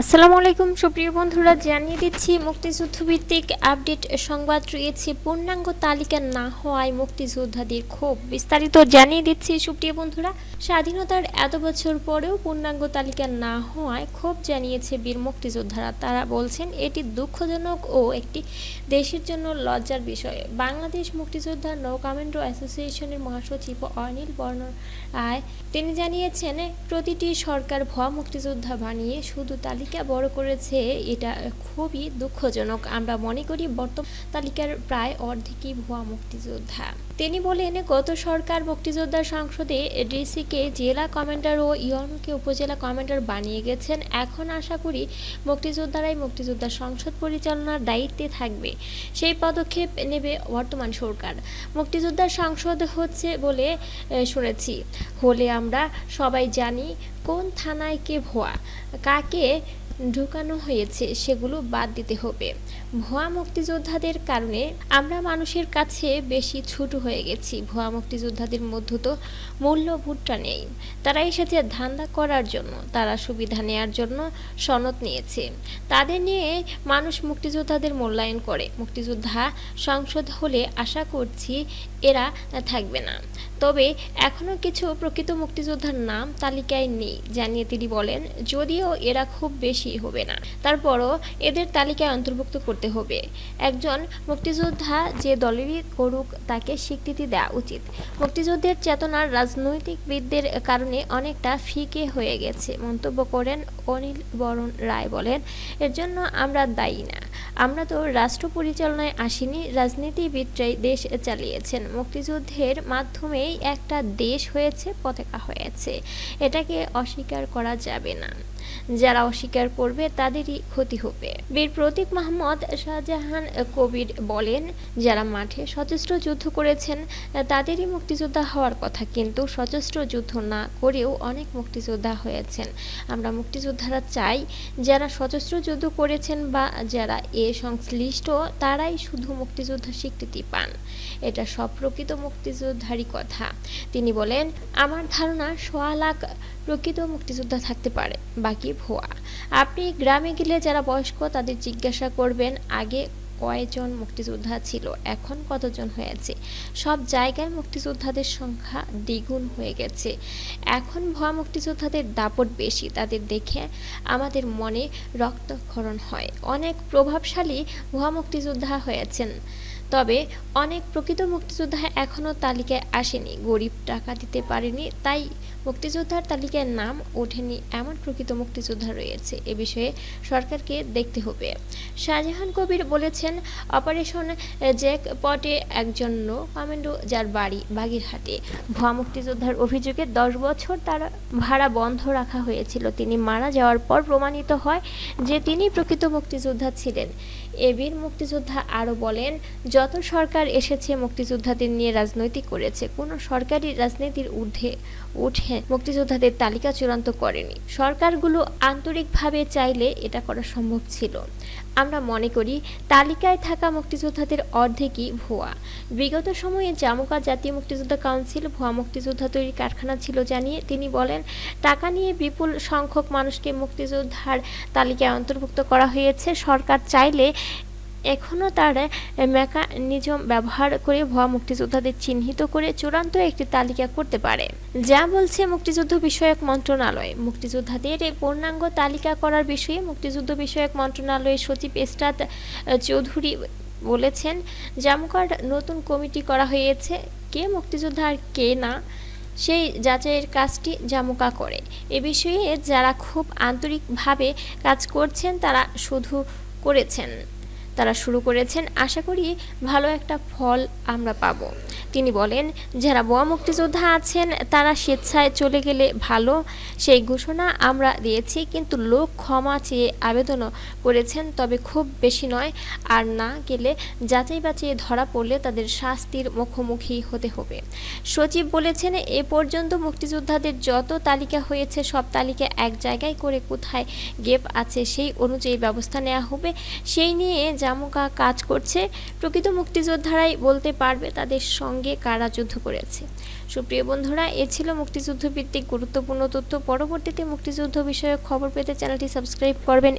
আসসালামু আলাইকুম, সুপ্রিয় বন্ধুরা, জানিয়ে দিচ্ছি মুক্তিযুদ্ধ ভিত্তিক আপডেট সংবাদ রয়েছে। পূর্ণাঙ্গ তালিকা না হওয়ায় মুক্তিযোদ্ধাদের ক্ষোভ। বিস্তারিত জানিয়ে দিচ্ছি, সুপ্রিয় বন্ধুরা, স্বাধীনতার এত বছর পরেও পূর্ণাঙ্গ তালিকা না হওয়ায় ক্ষোভ জানিয়েছে বীর মুক্তিযোদ্ধারা। তারা বলছেন, এটি দুঃখজনক ও একটি দেশের জন্য লজ্জার বিষয়। বাংলাদেশ মুক্তিযোদ্ধা নৌ কমান্ডো অ্যাসোসিয়েশনের মহাসচিব অনিল বর্ণ রায়, তিনি জানিয়েছেন, প্রতিটি সরকার ভুয়া মুক্তিযোদ্ধা বানিয়ে শুধু তালিকা বড় করেছে এটা খুবই দুঃখজনক। আমরা মনে করি বর্তমান তালিকার প্রায় অর্ধেকই ভুয়া মুক্তিযোদ্ধা। তিনি বলেন, গত সরকার মুক্তিযোদ্ধা সংসদে ডিসিকে জেলা কমান্ডার ও ইয়নকে উপজেলা কমান্ডার বানিয়ে গেছেন। এখন আশা করি মুক্তিযোদ্ধারাই মুক্তিযোদ্ধা সংসদ পরিচালনার দায়িত্বে থাকবে। সেই পদক্ষেপ নেবে বর্তমান সরকার। মুক্তিযোদ্ধা সংসদ হচ্ছে বলে শুনেছি। হলে আমরা সবাই জানি কোন থানায় কে ভুয়া, কাকে ঢুকানো হয়েছে, সেগুলো বাদ দিতে হবে। ভুয়া মুক্তিযোদ্ধাদের কারণে আমরা মানুষের কাছে বেশি ছোট হয়ে গেছি। ভুয়া মুক্তিযোদ্ধাদের মধ্য তো মূল্যবোধটা নেই। তারা এসেছে ধান্দা করার জন্য, তারা সুবিধা নেয়ার জন্য সনদ নিয়েছে। তাদের নিয়ে মানুষ মুক্তিযোদ্ধাদের মূল্যায়ন করে। মুক্তিযোদ্ধা সংসদ হলে আশা করছি এরা থাকবে না। তবে এখনও কিছু প্রকৃত মুক্তিযোদ্ধার নাম তালিকায় নেই, জানিয়ে তিনি বলেন, যদিও এরা খুব বেশি হবে না। তারপরও এদের তালিকায় অন্তর্ভুক্ত করতে হবে। একজন মুক্তিযোদ্ধা যে দলেরই করুক, তাকে স্বীকৃতি দেওয়া উচিত। মুক্তিযুদ্ধের চেতনার রাজনৈতিকবিদদের কারণে অনেকটা ফিকে হয়ে গেছে, মন্তব্য করেন অনিল বরণ রায় বলেন। এর জন্য আমরা দায়ী না। আমরা তো রাষ্ট্র পরিচালনায় আসিনি, রাজনীতিবিদরাই দেশ চালিয়েছেন। মুক্তিযুদ্ধের মাধ্যমেই একটা দেশ হয়েছে, পতাকা হয়েছে। এটাকে অস্বীকার করা যাবে না। যারা অস্বীকার করবে, তাদেরই ক্ষতি হবে। বীর প্রতীক মোহাম্মদ শাহজাহান কবির বলেন, যারা মাঠে সশস্ত্র যুদ্ধ করেছেন, তাদেরই মুক্তিযোদ্ধা হওয়ার কথা। কিন্তু সশস্ত্র যুদ্ধ না করেও অনেক মুক্তিযোদ্ধা হয়েছেন। আমরা মুক্তিযোদ্ধারা চাই, যারা সশস্ত্র যুদ্ধ করেছেন বা যারা এ সংশ্লিষ্ট, তারাই শুধু মুক্তিযোদ্ধা স্বীকৃতি পান। এটা সব প্রকৃত মুক্তিযোদ্ধারই কথা। তিনি বলেন, আমার ধারণা সোয়া লাখ প্রকৃত মুক্তিযোদ্ধা থাকতে পারে, বাকি ভুয়া। আপনি গ্রামে গেলে যারা বয়স্ক তাদের জিজ্ঞাসা করবেন, আগে কয়জন মুক্তিযোদ্ধা ছিল? এখন কতজন হয়েছে? সব জায়গায় মুক্তিযোদ্ধাদের সংখ্যা দ্বিগুণ হয়ে গেছে। এখন ভুয়া মুক্তিযোদ্ধাদের দাপট বেশি, তাদের দেখে আমাদের মনে রক্তক্ষরণ হয়। অনেক প্রভাবশালী ভুয়া মুক্তিযোদ্ধা হয়েছেন, তবে অনেক প্রকৃত মুক্তিযোদ্ধা এখনও তালিকায় আসেনি। গরিব টাকা দিতে পারেনি, তাই মুক্তিযোদ্ধার তালিকায় নাম ওঠেনি এমন প্রকৃত মুক্তিযোদ্ধা রয়েছে। এ বিষয়ে সরকারকে দেখতে হবে। শাহজাহান কবির বলেছেন অপারেশন জ্যাক পটে একজন নো কমান্ডো যার বাড়ি বাগিরহাটে। ভুয়া মুক্তিযোদ্ধার অভিযোগে দশ বছর তার ভাড়া বন্ধ রাখা হয়েছিল। তিনি মারা যাওয়ার পর প্রমাণিত হয় যে তিনি প্রকৃত মুক্তিযোদ্ধা ছিলেন। এবির মুক্তিযোদ্ধা আরও বলেন, যত সরকার এসেছে, মুক্তিযোদ্ধাদের নিয়ে রাজনৈতিক করেছে। কোনো সরকারি রাজনীতির ঊর্ধ্বে উঠে মুক্তিযোদ্ধাদের তালিকা চূড়ান্ত করেনি। সরকারগুলো আন্তরিকভাবে চাইলে এটা করা সম্ভব ছিল। আমরা মনে করি, তালিকায় থাকা মুক্তিযোদ্ধাদের অর্ধেকই ভুয়া। বিগত সময়ে জামুকা জাতীয় মুক্তিযোদ্ধা কাউন্সিল ভুয়া মুক্তিযোদ্ধা তৈরির কারখানা ছিল জানিয়ে তিনি বলেন, টাকা নিয়ে বিপুল সংখ্যক মানুষকে মুক্তিযোদ্ধার তালিকায় অন্তর্ভুক্ত করা হয়েছে। সরকার চাইলে এখনও তার মেকানিজম ব্যবহার করে ভুয়া মুক্তিযোদ্ধাদের চিহ্নিত করে চূড়ান্ত একটি তালিকা করতে পারে। যা বলছে মুক্তিযুদ্ধ বিষয়ক মন্ত্রণালয়। মুক্তিযোদ্ধাদের পূর্ণাঙ্গ তালিকা করার বিষয়ে মুক্তিযুদ্ধ বিষয়ক মন্ত্রণালয়ের সচিব এস্টাদ চৌধুরী বলেছেন জামুকার নতুন কমিটি করা হয়েছে। কে মুক্তিযোদ্ধা আর কে না, সেই যাচাইয়ের কাজটি জামুকা করে। এ বিষয়ে যারা খুব আন্তরিকভাবে কাজ করছেন, তারা শুধু করেছেন। তারা শুরু করেছেন, আশা করি ভালো একটা ফল আমরা পাব। তিনি বলেন, যারা বোয়া মুক্তিযোদ্ধা আছেন, তারা স্বেচ্ছায় চলে গেলে ভালো। সেই ঘোষণা আমরা দিয়েছি, কিন্তু লোক ক্ষমা চেয়ে আবেদনও করেছেন, তবে খুব বেশি নয়। আর না গেলে যাচাই বাঁচিয়ে ধরা পড়লে তাদের শাস্তির মুখোমুখি হতে হবে। সচিব বলেছেন, এ পর্যন্ত মুক্তিযোদ্ধাদের যত তালিকা হয়েছে, সব তালিকা এক জায়গায় করে কোথায় গেপ আছে, সেই অনুযায়ী ব্যবস্থা নেওয়া হবে। সেই নিয়ে জামুকা কাজ করছে, প্রকৃত মুক্তিযোদ্ধারাই বলতে পারবে তাদের সঙ্গে কারা যুদ্ধ করেছে। সুপ্রিয় বন্ধুরা, এ ছিল মুক্তিযুদ্ধ ভিত্তিক গুরুত্বপূর্ণ তথ্য। পরবর্তীতে মুক্তিযুদ্ধ বিষয়ক খবর পেতে চ্যানেলটি সাবস্ক্রাইব করবেন।